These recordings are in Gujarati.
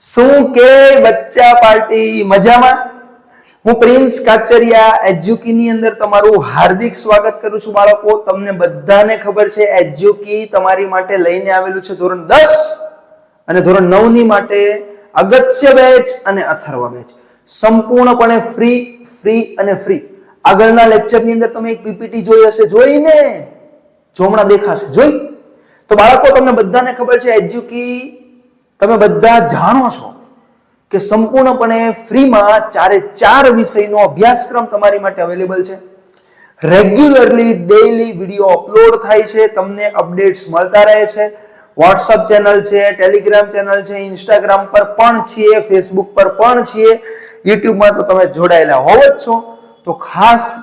શું કે બચ્ચા પાર્ટી મજામાં? હું પ્રિન્સ કાચરિયા એજ્યુકી ની અંદર તમારું હાર્દિક સ્વાગત કરું છું બાળકો. તમને બધાને ખબર છે એજ્યુકી તમારી માટે લઈને આવેલું છે ધોરણ દસ અને ધોરણ નવની માટે અગત્ય બેચ અને અથર્વ બેચ. સંપૂર્ણપણે ફ્રી ફ્રી અને ફ્રી. આગળના લેક્ચરની અંદર તમે એક પીપીટી જોઈ હશે. જોઈને જો હમણાં દેખાશે. જોઈ. તો બાળકો, તમને બધાને ખબર છે એજ્યુકી તમે બધા જાણો છો કે સંપૂર્ણપણે ફ્રીમાં ચારે ચાર વિષયનો અભ્યાસક્રમ તમારી માટે અવેલેબલ છે. રેગ્યુલરલી ડેઈલી વીડિયો અપલોડ થાય છે, તમને અપડેટ્સ મળતા રહે છે. વોટ્સઅપ ચેનલ છે ટેલિગ્રામ ચેનલ છે ઇન્સ્ટાગ્રામ પર પણ છીએ ફેસબુક પર પણ છીએ. યુટ્યુબમાં તો તમે જોડાયેલા હોવ જ છો. તો ખાસ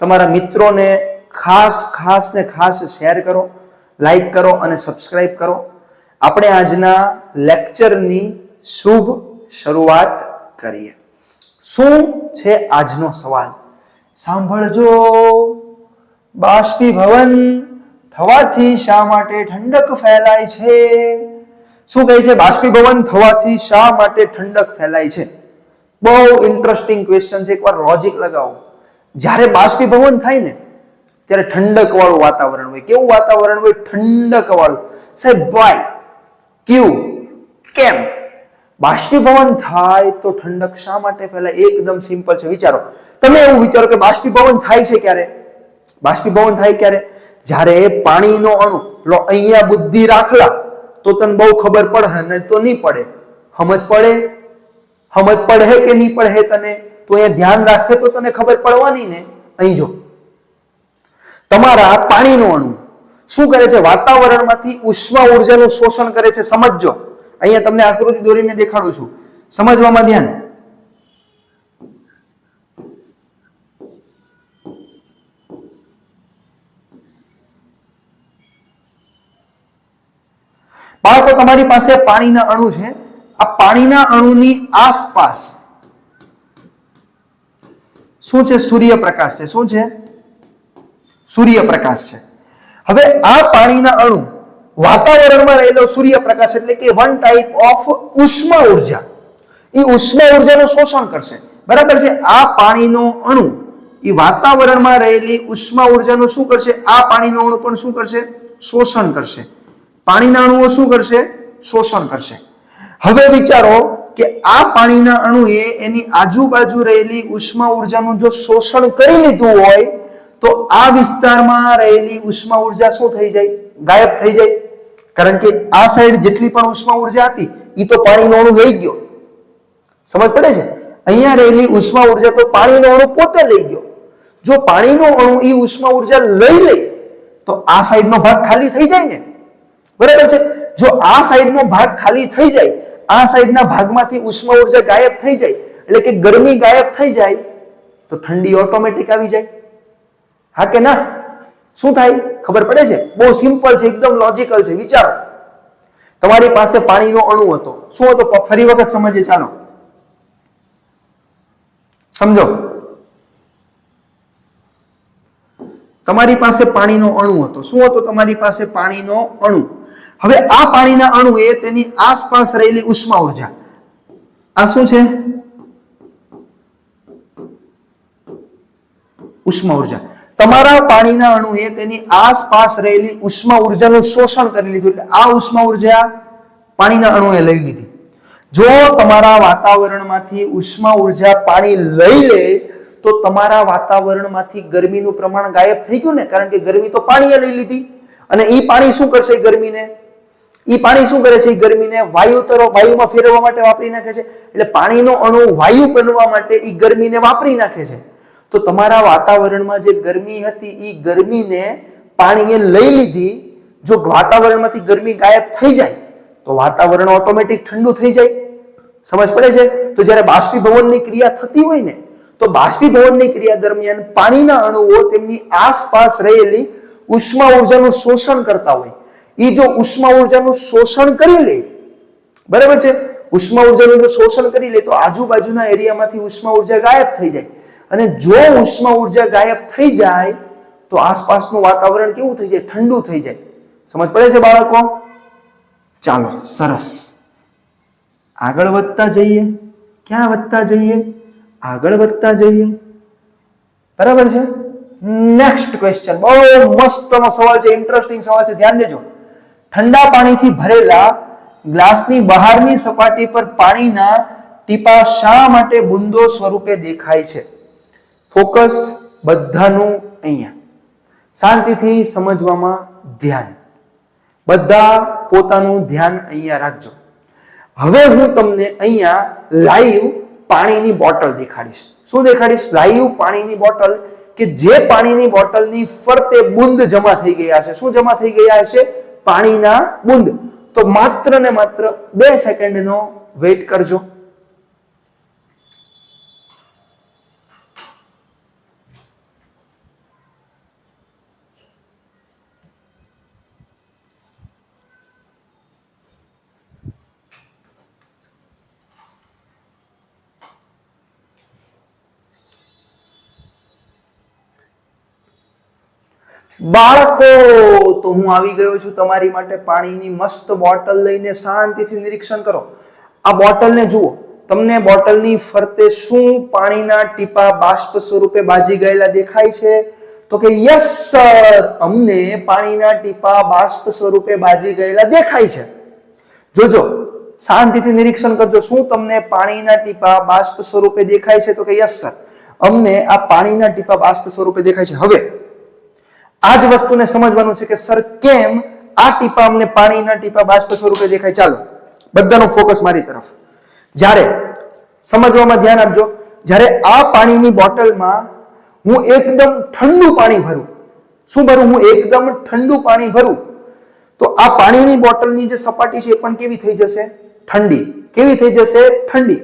તમારા મિત્રોને ખાસ ખાસ ને ખાસ શેર કરો લાઈક કરો અને સબસ્ક્રાઈબ કરો. આપણે આજના લેક્ચરની શુભ શરૂઆત કરીએ. શું છે આજનો સવાલ? સાંભળજો. બાષ્પીભવન થવાથી શા માટે ઠંડક ફેલાય છે? શું કહે છે? બાષ્પીભવન થવાથી શા માટે ઠંડક ફેલાય છે? બહુ ઇન્ટરેસ્ટિંગ ક્વેશ્ચન છે. એકવાર લોજિક લગાવો. જ્યારે બાષ્પીભવન થાય ને, ત્યારે ઠંડક વાળું વાતાવરણ હોય. કેવું વાતાવરણ હોય? ઠંડક વાળું સાહેબ વાય ક્યુ? કેમ? બાષ્પીભવન થાય તો ઠંડક શા માટે ફેલાય? એકદમ સિમ્પલ છે, વિચારો. તમે એવું વિચારો કે બાષ્પીભવન થાય છે ક્યારે? બાષ્પીભવન થાય ક્યારે? જ્યારે પાણીનો અણુ, લો, અહીંયા બુદ્ધિ રાખલા, તો તને બહુ ખબર પડે ને તો નહીં પડે. સમજ પડે? સમજ પડે કે નહીં પડે તને? તો અહીંયા ધ્યાન રાખે તો તને ખબર પડવાની ને? અહીં જો. તમારા પાણીનો અણુ શું કરે છે? વાતાવરણમાંથી ઉષ્મા ઉર્જાનું શોષણ કરે છે? સમજજો. અહીંયા તમને આકૃતિ દોરીને દેખાડું છું. સમજવામાં ધ્યાન. બાળકો, તમારી પાસે પાણીના અણુ છે. આ પાણીના અણુની આસપાસ શું છે? સૂર્યપ્રકાશ છે. શું છે? સૂર્યપ્રકાશ છે. હવે આ પાણીના અણુ વાતાવરણમાં રહેલો સૂર્યપ્રકાશ એટલે કે વન ટાઈપ ઓફ ઉષ્મા ઊર્જા. એ ઉષ્મા ઉર્જાનું શોષણ કરશે. બરાબર છે? આ પાણીનો અણુ એ વાતાવરણમાં રહેલી ઉષ્મા ઉર્જાનું શું કરશે? આ પાણીનો અણુ પણ શું કરશે? શોષણ કરશે. પાણીના અણુઓ શું કરશે? શોષણ કરશે. હવે વિચારો કે આ પાણીના અણુએ એની આજુબાજુ રહેલી ઉષ્મા ઉર્જાનું જો શોષણ કરી લીધું હોય તો આ વિસ્તારમાં રહેલી ઉષ્મા ઊર્જા શું થઈ જાય? ગાયબ થઈ જાય. કારણ કે આ સાઈડ જેટલી પણ ઉષ્મા ઊર્જા હતી એ તો પાણીનો અણુ લઈ ગયો. સમજ પડે છે? અહીંયા રહેલી ઉષ્મા ઊર્જા તો પાણીનો અણુ પોતે લઈ ગયો. જો પાણીનો અણુ એ ઉષ્મા ઊર્જા લઈ લે, તો આ સાઈડનો ભાગ ખાલી થઈ જાય ને? બરાબર છે? જો આ સાઈડનો ભાગ ખાલી થઈ જાય, આ સાઈડના ભાગમાંથી ઉષ્મા ઊર્જા ગાયબ થઈ જાય, એટલે કે ગરમી ગાયબ થઈ જાય, તો ઠંડી ઓટોમેટિક આવી જાય. હા કે ના? શું થાય? ખબર પડે છે? બહુ સિમ્પલ છે, એકદમ લોજિકલ છે. વિચારો. તમારી પાસે પાણીનો અણુ હતો. શું હતો? ફરી વખત સમજીએ, ચાલો. સમજો. તમારી પાસે પાણીનો અણુ હતો. શું હતો? તમારી પાસે પાણીનો અણુ. હવે આ પાણીના અણુ એ તેની આસપાસ રહેલી ઉષ્મા ઊર્જા. આ શું છે? ઉષ્મા ઊર્જા. તમારા પાણીના અણુએ તેની આસપાસ રહેલી ઉષ્મા ઉર્જાનું શોષણ કરી લીધું એટલે આ ઉષ્મા ઊર્જા પાણીના અણુએ લઈ લીધી. જો તમારા વાતાવરણમાંથી ઉષ્મા ઊર્જા પાણી લઈ લે, તો તમારા વાતાવરણમાંથી ગરમીનું પ્રમાણ ગાયબ થઈ ગયું ને? કારણ કે ગરમી તો પાણીએ લઈ લીધી. અને એ પાણી શું કરશે ગરમીને? એ પાણી શું કરે છે એ ગરમીને? વાયુ તરફ, વાયુમાં ફેરવવા માટે વાપરી નાખે છે. એટલે પાણીનો અણુ વાયુ બનવા માટે એ ગરમીને વાપરી નાખે છે. તો તમારા વાતાવરણમાં જે ગરમી હતી એ ગરમીને પાણીએ લઈ લીધી. જો વાતાવરણમાંથી ગરમી ગાયબ થઈ જાય, તો વાતાવરણ ઓટોમેટિક ઠંડુ થઈ જાય. સમજ પડે છે? તો જ્યારે બાષ્પીભવનની ક્રિયા થતી હોય ને, તો બાષ્પીભવનની ક્રિયા દરમિયાન પાણીના અણુઓ તેમની આસપાસ રહેલી ઉષ્મા ઉર્જાનું શોષણ કરતા હોય. એ જો ઉષ્મા ઉર્જાનું શોષણ કરી લે, બરાબર છે? ઉષ્મા ઉર્જાનું જો શોષણ કરી લે, તો આજુબાજુના એરિયામાંથી ઉષ્મા ઊર્જા ગાયબ થઈ જાય. અને જો ઉષ્મા ઊર્જા ગાયબ થઈ જાય, તો આસપાસનું વાતાવરણ કેવું થઈ જાય? ઠંડુ થઈ જાય. સમજ પડે છે બાળકો? ચાલો, સરસ. આગળ વધતા જઈએ. ક્યાં વધતા જઈએ? આગળ વધતા જઈએ. બરાબર છે? નેક્સ્ટ ક્વેશ્ચન બહુ મસ્તનો સવાલ છે ઇન્ટરેસ્ટિંગ સવાલ છે. ધ્યાન દેજો. ઠંડા પાણીથી ભરેલા ગ્લાસની બહારની સપાટી પર પાણીના ટીપા શા માટે બુંદો સ્વરૂપે દેખાય છે? ફોકસ બધાનું અહીંયા. શાંતિથી સમજવામાં ધ્યાન. બધા પોતાનું ધ્યાન અહીંયા રાખજો. હવે હું તમને અહીંયા લાઈવ પાણીની બોટલ દેખાડીશ. શું દેખાડીશ? લાઈવ પાણીની બોટલ કે જે પાણીની બોટલની ફરતે બુંદ જમા થઈ ગયા છે. શું જમા થઈ ગયા છે? પાણીના બુંદ. તો માત્ર ને માત્ર બે સેકન્ડનો વેઇટ કરજો. બાળકો, તો હું આવી ગયો છું તમારી માટે પાણીની મસ્ત બોટલ લઈને શાંતિથી નિરીક્ષણ કરો. આ બોટલને જુઓ. તમને બોટલની ફરતે શું પાણીના ટીપા બાષ્પ સ્વરૂપે બાજી ગયેલા દેખાય છે? તો કે, યસ, સર, અમને પાણીના ટીપા બાષ્પ સ્વરૂપે બાજી ગયેલા દેખાય છે. જોજો, શાંતિથી નિરીક્ષણ કરજો. શું તમને પાણીના ટીપા બાષ્પ સ્વરૂપે દેખાય છે? તો કે, યસ, સર, અમને આ પાણીના ટીપા બાષ્પ સ્વરૂપે દેખાય છે. હવે આ જ વસ્તુને સમજવાનું છે કે સર કેમ આ ટીપા અમને પાણીના ટીપા બાષ્પ સ્વરૂપે દેખાય? ચાલો, બધાનો ફોકસ મારી તરફ. જ્યારે સમજવામાં ધ્યાન આપજો, જ્યારે આ પાણીની બોટલમાં હું એકદમ ઠંડુ પાણી ભરું, શું ભરું? હું એકદમ ઠંડુ પાણી ભરું, તો આ પાણીની બોટલની જે સપાટી છે એ પણ કેવી થઈ જશે? ઠંડી. કેવી થઈ જશે? ઠંડી.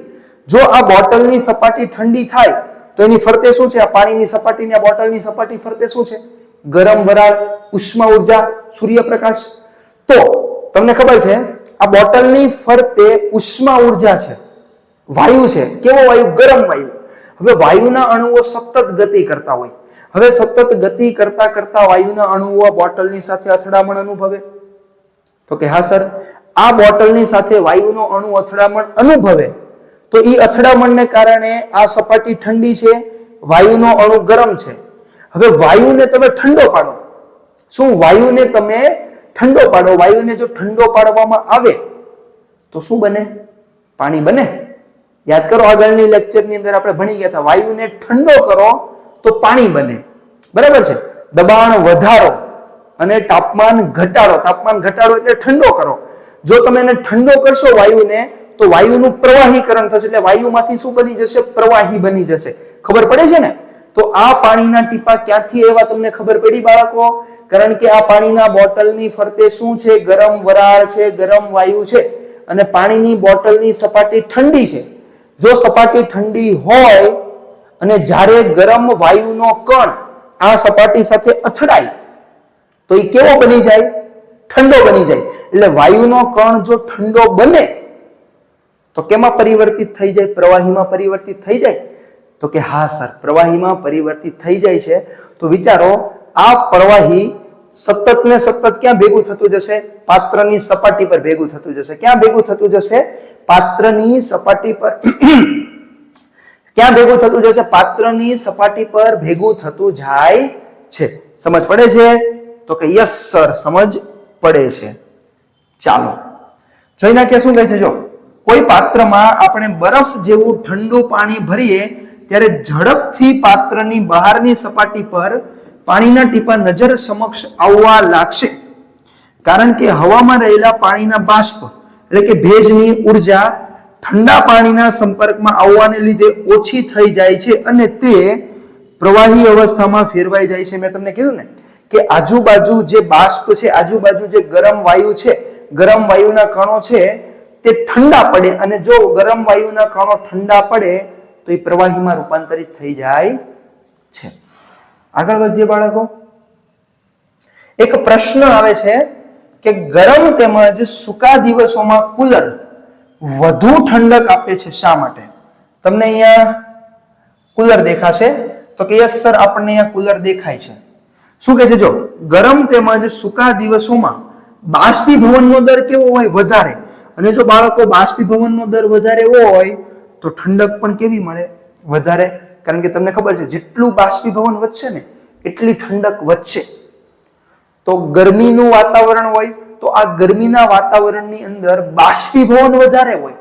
જો આ બોટલની સપાટી ઠંડી થાય, તો એની ફરતે શું છે? આ પાણીની સપાટીની આ બોટલની સપાટી ફરતે શું છે? ગરમ વરાળ, ઉષ્મા ઊર્જા, સૂર્યપ્રકાશ. તો, તમને ખબર છે, આ બોટલની ફરતે ઉષ્મા ઊર્જા છે. વાયુ છે. કેવો વાયુ? ગરમ વાયુ. હવે વાયુના અણુઓ સતત ગતિ કરતા હોય. હવે સતત ગતિ કરતા કરતા વાયુના અણુઓ બોટલની સાથે અથડામણ અનુભવે. તો કે હા, સર, આ બોટલની સાથે વાયુનો અણુ અથડામણ અનુભવે. તો એ અથડામણને કારણે આ સપાટી ઠંડી છે, વાયુનો અણુ ગરમ છે. હવે વાયુને તમે ઠંડો પાડો. શું વાયુને તમે ઠંડો પાડો? વાયુને જો ઠંડો પાડવામાં આવે, તો શું બને? પાણી બને. યાદ કરો આગળની લેક્ચરની અંદર આપણે ભણી ગયા હતા, વાયુને ઠંડો કરો તો પાણી બને. બરાબર છે? દબાણ વધારો અને તાપમાન ઘટાડો. તાપમાન ઘટાડો એટલે ઠંડો કરો. જો તમે એને ઠંડો કરશો વાયુને, તો વાયુનું પ્રવાહીકરણ થશે. એટલે વાયુમાંથી શું બની જશે? પ્રવાહી બની જશે. ખબર પડે છે ને? તો આ પાણીના ટીપા ક્યાંથી એવા તમને ખબર પડી બાળકો? કારણ કે આ પાણીના બોટલની ફરતે શું છે? ગરમ વરાળ છે, ગરમ વાયુ છે અને પાણીની બોટલની સપાટી ઠંડી છે. જો સપાટી ઠંડી હોય અને જ્યારે ગરમ વાયુનો કણ આ સપાટી સાથે અથડાય, તો એ કેવો બની જાય? ઠંડો બની જાય. એટલે વાયુનો કણ જો ઠંડો બને, તો કેમાં પરિવર્તિત થઈ જાય? પ્રવાહીમાં પરિવર્તિત થઈ જાય? તો કે હા સર, પ્રવાહીમાં પરિવર્તિત થઈ જાય છે. તો વિચારો, આ પ્રવાહી સતત ને સતત ક્યાં ભેગું થતું જશે? પાત્રની સપાટી પર ભેગું થતું જશે. ક્યાં ભેગું થતું જશે? પાત્રની સપાટી પર ક્યાં ભેગું થતું જશે? પાત્રની સપાટી પર ભેગું થતું જાય છે. સમજ પડે છે? તો કે યસ સર, સમજ પડે છે. ચાલો. જોઈ નાખીએ શું કહે છે? જો કોઈ પાત્રમાં આપણે બરફ જેવું ઠંડુ પાણી ભરીએ ત્યારે ઝડપથી પાત્રની બહારની સપાટી પર પાણીના ટીપા નજર સમક્ષ આવવા લાગશે. કારણ કે હવામાં રહેલા પાણીના બાષ્પ, એટલે કે ભેજની ઊર્જા, ઠંડા પાણીના સંપર્કમાં આવવાને લીધે ઓછી થઈ જાય છે અને તે પ્રવાહી અવસ્થામાં ફેરવાઈ જાય છે. મેં તમને કીધું ને કે આજુબાજુ જે બાષ્પ છે, આજુબાજુ જે ગરમ વાયુ છે, ગરમ વાયુના કણો છે, તે ઠંડા પડે અને જો ગરમ વાયુના કણો ઠંડા પડે તો એ પ્રવાહીમાં રૂપાંતરિત થઈ જાય છે. આગળ વધીએ બાળકો. એક પ્રશ્ન આવે છે કે ગરમ તેમજ સૂકા દિવસોમાં કુલર વધુ ઠંડક આપે છે શા માટે? તમને અહીંયા કુલર દેખાશે. તો કે યસ સર, આપણને અહીંયા કુલર દેખાય છે. શું કહે છે? જો, ગરમ તેમજ સૂકા દિવસોમાં બાષ્પીભવનનો દર કેવો હોય? વધારે. અને જો બાળકો બાષ્પીભવનનો દર વધારે હોય તો ઠંડક પણ કેવી મળે? વધારે? કારણ કે તમને ખબર છે, જેટલું બાષ્પીભવન વધશે ને, એટલી ઠંડક વધશે. તો ગરમીનું વાતાવરણ હોય, તો આ ગરમીના વાતાવરણની અંદર બાષ્પીભવન વધારે હોય.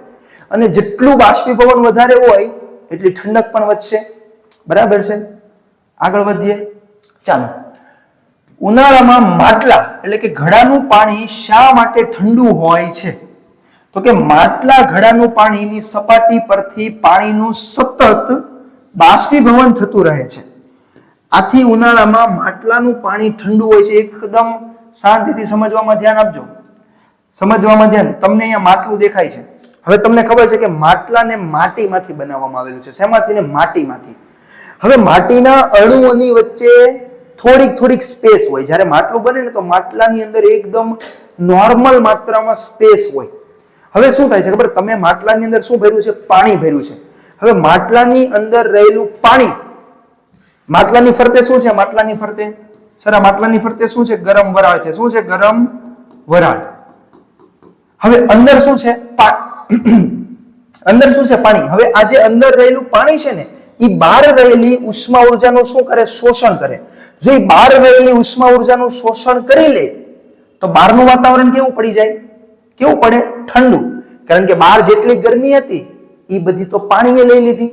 અને જેટલું બાષ્પીભવન વધારે હોય, એટલી ઠંડક પણ વધશે. બરાબર છે? આગળ વધીએ. ચાલો. ઉનાળામાં માટલા, એટલે કે ઘડાનું પાણી શા માટે ઠંડુ હોય છે? તો કે માટલા ઘડાનું પાણીની સપાટી પરથી પાણીનું સતત બાષ્પીભવન થતું રહે છે. આથી ઉનાળામાં માટલાનું પાણી ઠંડુ હોય છે. એકદમ શાંતિથી સમજવામાં ધ્યાન આપજો. સમજવામાં ધ્યાન. તમને અહીંયા માટલું દેખાય છે. હવે તમને ખબર છે કે માટલાને માટીમાંથી બનાવવામાં આવેલું છે. શેમાંથી? ને માટીમાંથી. હવે માટીના અણુઓની વચ્ચે થોડીક થોડીક સ્પેસ હોય. જ્યારે માટલું બને ને તો માટલાની અંદર એકદમ નોર્મલ માત્રામાં સ્પેસ હોય. હવે શું થાય છે ખબર? તમે માટલાની અંદર શું ભર્યું છે? પાણી ભર્યું છે. હવે માટલાની અંદર રહેલું પાણી, માટલાની ફરતે શું છે? માટલાની ફરતે? સર માટલાની ફરતે શું છે? ગરમ વરાળ છે. શું છે? ગરમ વરાળ. હવે અંદર શું છે? અંદર શું છે? પાણી. હવે આ જે અંદર રહેલું પાણી છે ને એ બહાર રહેલી ઉષ્મા ઉર્જાનું શું કરે? શોષણ કરે. જો એ બહાર રહેલી ઉષ્મા ઉર્જાનું શોષણ કરી લે, તો બહારનું વાતાવરણ કેવું પડી જાય? કેવું પડે? ઠંડુ. કારણ કે બહાર જેટલી ગરમી હતી એ બધી તો પાણીએ લઈ લીધી.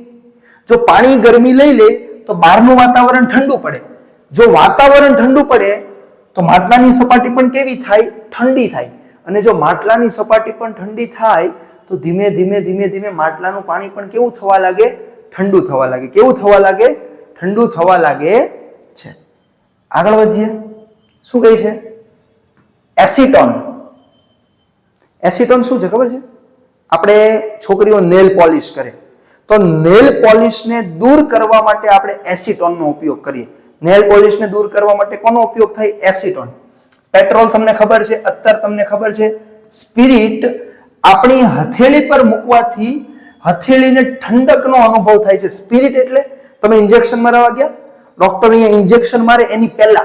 જો પાણી ગરમી લઈ લે, તો બહારનું વાતાવરણ ઠંડુ પડે. જો વાતાવરણ ઠંડુ પડે, તો માટલાની સપાટી પણ કેવી થાય? ઠંડી થાય. અને જો માટલાની સપાટી પણ ઠંડી થાય, તો ધીમે ધીમે ધીમે ધીમે માટલાનું પાણી પણ કેવું થવા લાગે? ઠંડુ થવા લાગે. કેવું થવા લાગે? ઠંડુ થવા લાગે છે. આગળ વધીએ. શું કહે છે? એસિટોન. એસિટોન શું છે? ખબર છે? આપણે છોકરીઓ નેલ પોલિશ કરે. તો નેલ પોલિશને દૂર કરવા માટે આપણે એસિટોનનો ઉપયોગ કરીએ. નેલ પોલિશને દૂર કરવા માટે કોનો ઉપયોગ થાય? એસિટોન. પેટ્રોલ તમને ખબર છે? અત્તર તમને ખબર છે? સ્પિરિટ આપણી હથેળી પર મૂકવાથી હથેળીને ઠંડકનો અનુભવ થાય છે. સ્પિરિટ એટલે તમે ઇન્જેક્શન મારવા ગયા? ડોક્ટર અહીંયા ઇન્જેક્શન મારે એની પહેલા.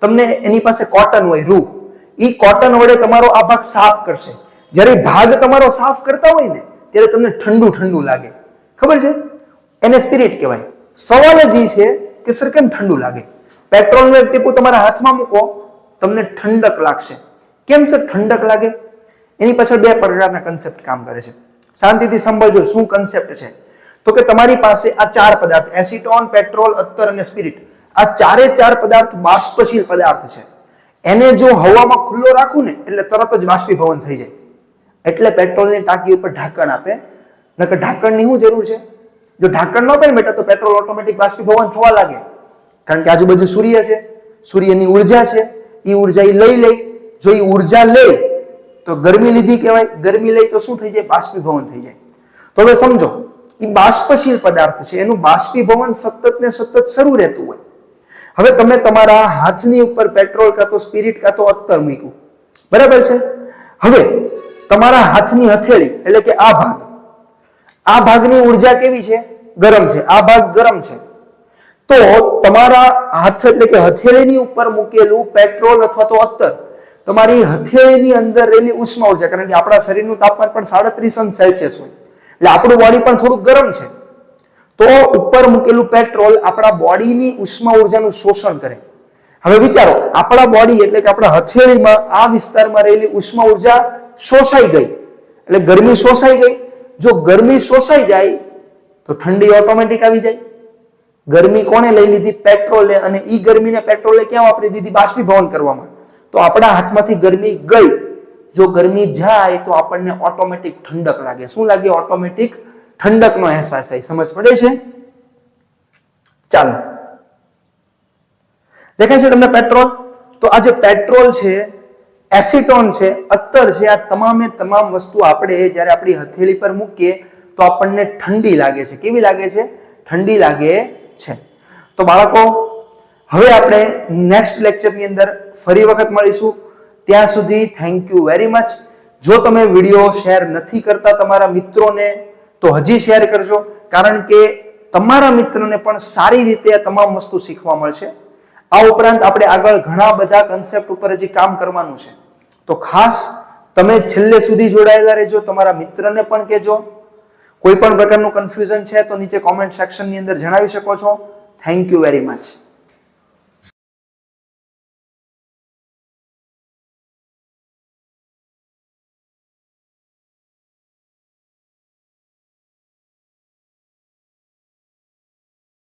તમને એની પાસે કોટન હોય, રૂ. એ કોટન વડે તમારો આ ભાગ સાફ કરશે. જ્યારે ભાગ તમારો સાફ કરતા હોય ને, ત્યારે તમને ઠંડુ ઠંડુ લાગે. ખબર છે? એને સ્પિરિટ કહેવાય. સવાલ જ એ છે કે સર કેમ ઠંડુ લાગે? પેટ્રોલનું એક ટીપું તમારા હાથમાં મૂકો, તમને ઠંડક લાગશે. કેમ સર ઠંડક લાગે? એની પાછળ બે પ્રકારના કન્સેપ્ટ કામ કરે છે. શાંતિથી સંભળજો, શું કન્સેપ્ટ છે? તો કે તમારી પાસે આ ચાર પદાર્થ એસિટોન પેટ્રોલ અત્તર અને સ્પિરિટ આ ચારે ચાર પદાર્થ બાષ્પશીલ પદાર્થ છે. એને જો હવામાં ખુલ્લો રાખું ને, એટલે તરત જ બાષ્પીભવન થઈ જાય. એટલે પેટ્રોલની ટાંકી ઉપર ઢાંકણ આપે. નકર ઢાંકણની શું જરૂર છે? જો ઢાંકણ ન પડે બેટા, તો પેટ્રોલ ઓટોમેટિક બાષ્પીભવન થવા લાગે. કારણ કે આજુબાજુ સૂર્ય છે. સૂર્યની ઊર્જા છે. એ ઊર્જા એ લઈ લે. જો એ ઊર્જા લે, તો ગરમી લીધી કહેવાય. ગરમી લઈ તો શું થઈ જાય? બાષ્પીભવન થઈ જાય. તો હવે સમજો એ બાષ્પશીલ પદાર્થ છે. એનું બાષ્પીભવન સતત ને સતત શરૂ રહેતું હોય. હવે તમે તમારા હાથની ઉપર પેટ્રોલ કાં તો સ્પિરિટ કાં તો અત્તર મૂક્યું. બરાબર છે? હવે તમારા હાથની હથેળી, એટલે કે આ ભાગ, આ ભાગની ઊર્જા કેવી છે? ગરમ છે. આ ભાગ ગરમ છે. તો તમારા હાથ, એટલે કે હથેળીની ઉપર મૂકેલું પેટ્રોલ અથવા તો અત્તર તમારી હથેળીની અંદર રહેલી ઉષ્મા ઊર્જા, કારણ કે આપણા શરીરનું તાપમાન પણ સાડત્રીસ અંશ સેલ્સિયસ હોય. એટલે આપણું બોડી પણ થોડુંક ગરમ છે. તો ઉપર મૂકેલું પેટ્રોલ આપણા બોડીની ઉષ્મા ઉર્જાનું શોષણ કરે. હવે વિચારો, આપણા બોડી એટલે કે આપણા હથેળીમાં આ વિસ્તારમાં રહેલી ઉષ્મા ઊર્જા શોષાઈ ગઈ. એટલે ગરમી શોષાઈ ગઈ. જો ગરમી શોષાઈ જાય, તો ઠંડી ઓટોમેટિક આવી જાય. ગરમી કોને લઈ લીધી? પેટ્રોલે અને ઈ ગરમીને પેટ્રોલે ક્યાં વાપરી દીધી? બાષ્પીભવન કરવામાં. તો આપણા હાથમાંથી ગરમી ગઈ. જો ગરમી જાય, તો આપણને ઓટોમેટિક ઠંડક લાગે. શું લાગે? ઓટોમેટિક ઠંડકનો અહેસાસ થાય, સમજ પડે છે? ચાલો. દેખાય છે તમને પેટ્રોલ? તો આ જે પેટ્રોલ છે, એસિટોન છે, અત્તર છે, આ તમામે તમામ વસ્તુ આપણે જ્યારે આપણી હથેળી પર મૂકીએ, તો આપણને ઠંડી લાગે છે. કેવી લાગે છે? ઠંડી લાગે છે. તો બાળકો, હવે આપણે નેક્સ્ટ લેક્ચરની અંદર ફરી વખત મળીશું. ત્યાં સુધી થેન્ક યુ વેરી મચ જો તમે વીડિયો શેર નથી કરતા તમારા મિત્રોને તો હજી શેર કરજો, કારણ કે તમારા મિત્રને પણ સારી રીતે આ તમામ વસ્તુ શીખવા મળશે. આ ઉપરાંત આપણે આગળ ઘણા બધા કન્સેપ્ટ ઉપર હજી કામ કરવાનું છે. તો ખાસ તમે છેલ્લે સુધી જોડાયેલા રહેજો, તમારા મિત્રને પણ કહેજો. કોઈ પણ પ્રકારનું કન્ફ્યુઝન છે તો નીચે કોમેન્ટ સેક્શનની અંદર જણાવી શકો છો. Thank you very much